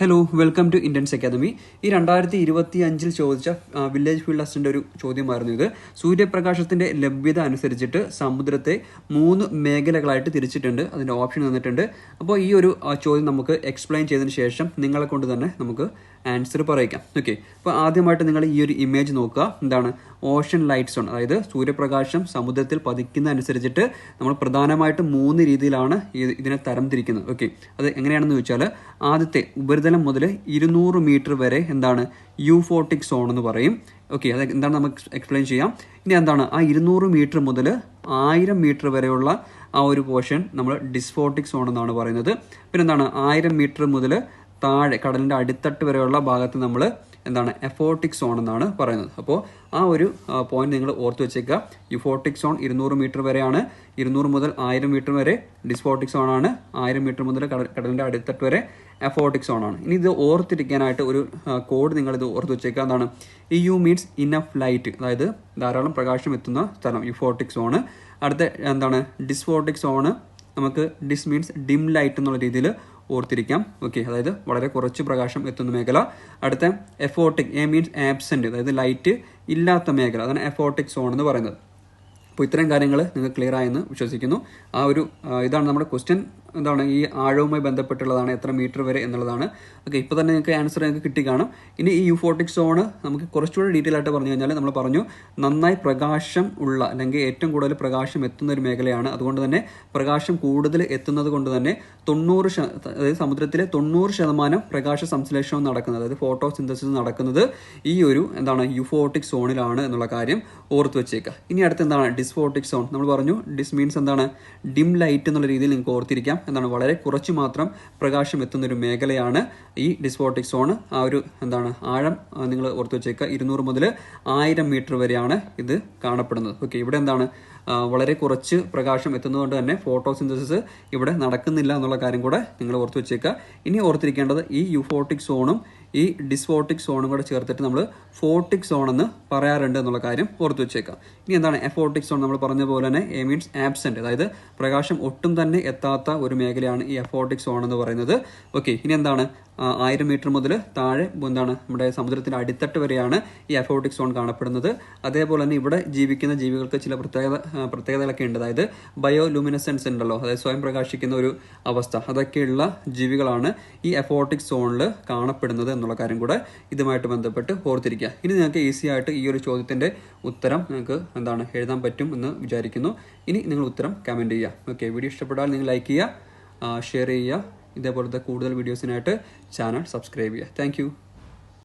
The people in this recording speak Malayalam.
Hello welcome to Indians academy ഈ രണ്ടായിരത്തി ഇരുപത്തി അഞ്ചിൽ ചോദിച്ച വില്ലേജ് ഫീൽഡ് അസിന്റെ ഒരു ചോദ്യമായിരുന്നു ഇത്. സൂര്യപ്രകാശത്തിന്റെ ലഭ്യത അനുസരിച്ചിട്ട് സമുദ്രത്തെ മൂന്ന് മേഖലകളായിട്ട് തിരിച്ചിട്ടുണ്ട്. അതിന്റെ ഓപ്ഷൻ തന്നിട്ടുണ്ട്. അപ്പോൾ ഈ ഒരു ചോദ്യം നമുക്ക് എക്സ്പ്ലെയിൻ ചെയ്തതിന് ശേഷം നിങ്ങളെ കൊണ്ട് തന്നെ നമുക്ക് ആൻസർ പറയിക്കാം. ഓക്കെ അപ്പോൾ ആദ്യമായിട്ട് നിങ്ങൾ ഈ ഒരു ഇമേജ് നോക്കുക. എന്താണ്? ഓഷൻ ലൈറ്റ് സോൺ അതായത് സൂര്യപ്രകാശം സമുദ്രത്തിൽ പതിക്കുന്ന അനുസരിച്ചിട്ട് നമ്മൾ പ്രധാനമായിട്ടും മൂന്ന് രീതിയിലാണ് ഇത് ഇതിനെ തരംതിരിക്കുന്നത്. ഓക്കെ അത് എങ്ങനെയാണെന്ന് ചോദിച്ചാൽ ആദ്യത്തെ ഉപരിതലം മുതൽ ഇരുന്നൂറ് മീറ്റർ വരെ എന്താണ് യൂഫോട്ടിക് സോൺ എന്ന് പറയും. ഓക്കെ അത് എന്താണ് നമുക്ക് എക്സ്പ്ലെയിൻ ചെയ്യാം. ഇനി എന്താണ്? ആ ഇരുന്നൂറ് മീറ്റർ മുതൽ ആയിരം മീറ്റർ വരെയുള്ള ആ ഒരു പോർഷൻ നമ്മൾ ഡിസ്ഫോട്ടിക് സോൺ എന്നാണ് പറയുന്നത്. പിന്നെ എന്താണ് ആയിരം മീറ്റർ മുതൽ താഴെ കടലിന്റെ അടിത്തട്ട് വരെയുള്ള ഭാഗത്ത് നമ്മൾ എന്താണ് എഫോട്ടിക് സോൺ എന്നാണ് പറയുന്നത്. അപ്പോൾ ആ ഒരു പോയിന്റ് നിങ്ങൾ ഓർത്ത് വെച്ചേക്കുക. യുഫോട്ടിക് സോൺ ഇരുന്നൂറ് മീറ്റർ വരെയാണ്. ഇരുന്നൂറ് മുതൽ ആയിരം മീറ്റർ വരെ ഡിസ്ഫോട്ടിക് സോൺ ആണ്. ആയിരം മീറ്റർ മുതൽ കട- കടലിന്റെ അടിത്തട്ട് വരെ എഫോട്ടിക് സോൺ ആണ്. ഇനി ഇത് ഓർത്തിരിക്കാനായിട്ട് ഒരു കോഡ് നിങ്ങൾ ഇത് ഓർത്ത് വെച്ചേക്കുക. എന്താണ് E U means enough light അതായത് ധാരാളം പ്രകാശം എത്തുന്ന സ്ഥലം യുഫോട്ടിക് സോണ് അടുത്ത എന്താണ് ഡിസ്ഫോട്ടിക് സോണ് നമുക്ക് ഡിസ് മീൻസ് ഡിം ലൈറ്റ് എന്നുള്ള രീതിയിൽ ഓർത്തിരിക്കാം. ഓക്കെ അതായത് വളരെ കുറച്ച് പ്രകാശം എത്തുന്ന മേഖല. അടുത്ത എഫോട്ടിക് എ മീൻസ് ആബ്സെന്റ് അതായത് ലൈറ്റ് ഇല്ലാത്ത മേഖല. അതാണ് എഫോട്ടിക് സോൺ എന്ന് പറയുന്നത്. അപ്പോൾ ഇത്തരം കാര്യങ്ങൾ നിങ്ങൾക്ക് ക്ലിയർ ആയെന്ന് വിശ്വസിക്കുന്നു. ആ ഒരു ഇതാണ് നമ്മുടെ ക്വസ്റ്റ്യൻ എന്താണ് ഈ ആഴവുമായി ബന്ധപ്പെട്ടുള്ളതാണ് എത്ര മീറ്റർ വരെ എന്നുള്ളതാണ്. ഓക്കെ ഇപ്പോൾ തന്നെ നിങ്ങൾക്ക് ആൻസർ നിങ്ങൾക്ക് കിട്ടി കാണും. ഇനി ഈ യുഫോട്ടിക് സോണ് നമുക്ക് കുറച്ചുകൂടി ഡീറ്റെയിൽ ആയിട്ട് പറഞ്ഞു കഴിഞ്ഞാൽ നമ്മൾ പറഞ്ഞു നന്നായി പ്രകാശം ഉള്ള അല്ലെങ്കിൽ ഏറ്റവും കൂടുതൽ പ്രകാശം എത്തുന്ന ഒരു മേഖലയാണ്. അതുകൊണ്ട് തന്നെ പ്രകാശം കൂടുതൽ എത്തുന്നത് കൊണ്ട് തന്നെ തൊണ്ണൂറ് അതായത് സമുദ്രത്തിലെ തൊണ്ണൂറ് ശതമാനം പ്രകാശ സംശ്ലേഷണം നടക്കുന്നത് അതായത് ഫോട്ടോ സിന്തസിസ് നടക്കുന്നത് ഈ ഒരു എന്താണ് യുഫോട്ടിക് സോണിലാണ് എന്നുള്ള കാര്യം ഓർത്ത് വെച്ചേക്കുക ഇനി അടുത്ത് എന്താണ് ഡിസ്ഫോട്ടിക് സോൺ നമ്മൾ പറഞ്ഞു ഡിസ് മീൻസ് എന്താണ്? ഡിം ലൈറ്റ് എന്നുള്ള രീതിയിൽ നിങ്ങൾക്ക് ഓർത്തിരിക്കാം. എന്താണ് വളരെ കുറച്ച് മാത്രം പ്രകാശം എത്തുന്ന ഒരു മേഖലയാണ് ഈ ഡിസ്ഫോട്ടിക് സോൺ ആ ഒരു എന്താണ് ആഴം നിങ്ങൾ ഓർത്ത് വെച്ചേക്കുക. ഇരുന്നൂറ് മുതൽ ആയിരം മീറ്റർ വരെയാണ് ഇത് കാണപ്പെടുന്നത്. ഓക്കെ ഇവിടെ എന്താണ് വളരെ കുറച്ച് പ്രകാശം എത്തുന്നതുകൊണ്ട് തന്നെ ഫോട്ടോസിന്തസിസ് ഇവിടെ നടക്കുന്നില്ല എന്നുള്ള കാര്യം കൂടെ നിങ്ങൾ ഓർത്ത് വെച്ചേക്കുക. ഇനി ഓർത്തിരിക്കേണ്ടത് ഈ യുഫോട്ടിക് സോണും ഈ ഡിസ്ഫോട്ടിക് സോണും കൂടെ ചേർത്തിട്ട് നമ്മൾ ഫോട്ടിക് സോൺ എന്ന് പറയാറുണ്ട് എന്നുള്ള കാര്യം ഓർത്ത് വെച്ചേക്കാം ഇനി എന്താണ് എഫോട്ടിക് സോൺ നമ്മൾ പറഞ്ഞ പോലെ തന്നെ എ മീൻസ് ആബ്സെന്റ് അതായത് പ്രകാശം ഒട്ടും തന്നെ എത്താത്ത ഒരു മേഖലയാണ് ഈ എഫോട്ടിക് സോൺ എന്ന് പറയുന്നത്. ഓക്കെ ഇനി എന്താണ്? ആയിരം മീറ്റർ മുതൽ താഴെ എന്താണ്? നമ്മുടെ സമുദ്രത്തിന്റെ അടിത്തട്ട് വരെയാണ് ഈ എഫോട്ടിക് സോൺ കാണപ്പെടുന്നത്. അതേപോലെ തന്നെ ഇവിടെ ജീവിക്കുന്ന ജീവികൾക്ക് ചില പ്രത്യേകത പ്രത്യേകതകളൊക്കെ ഉണ്ട്. അതായത് ബയോ ലുമിനസെൻസ് ഉണ്ടല്ലോ അതായത് സ്വയം പ്രകാശിക്കുന്ന ഒരു അവസ്ഥ. അതൊക്കെയുള്ള ജീവികളാണ് ഈ എഫോട്ടിക് സോണിൽ കാണപ്പെടുന്നത് എന്നുള്ള കാര്യം കൂടെ ഇതുമായിട്ട് ബന്ധപ്പെട്ട് ഓർത്തിരിക്കുക. ഇനി നിങ്ങൾക്ക് ഈസി ആയിട്ട് ഈ ഒരു ചോദ്യത്തിന്റെ ഉത്തരം നിങ്ങൾക്ക് എന്താണ് എഴുതാൻ പറ്റും എന്ന് വിചാരിക്കുന്നു. ഇനി നിങ്ങൾ ഉത്തരം കമന്റ് ചെയ്യുക. ഓക്കെ വീഡിയോ ഇഷ്ടപ്പെട്ടാൽ നിങ്ങൾ ലൈക്ക് ചെയ്യുക ഷെയർ ചെയ്യുക. ഇതേപോലത്തെ കൂടുതൽ വീഡിയോസിനായിട്ട് ചാനൽ സബ്സ്ക്രൈബ് ചെയ്യുക. താങ്ക്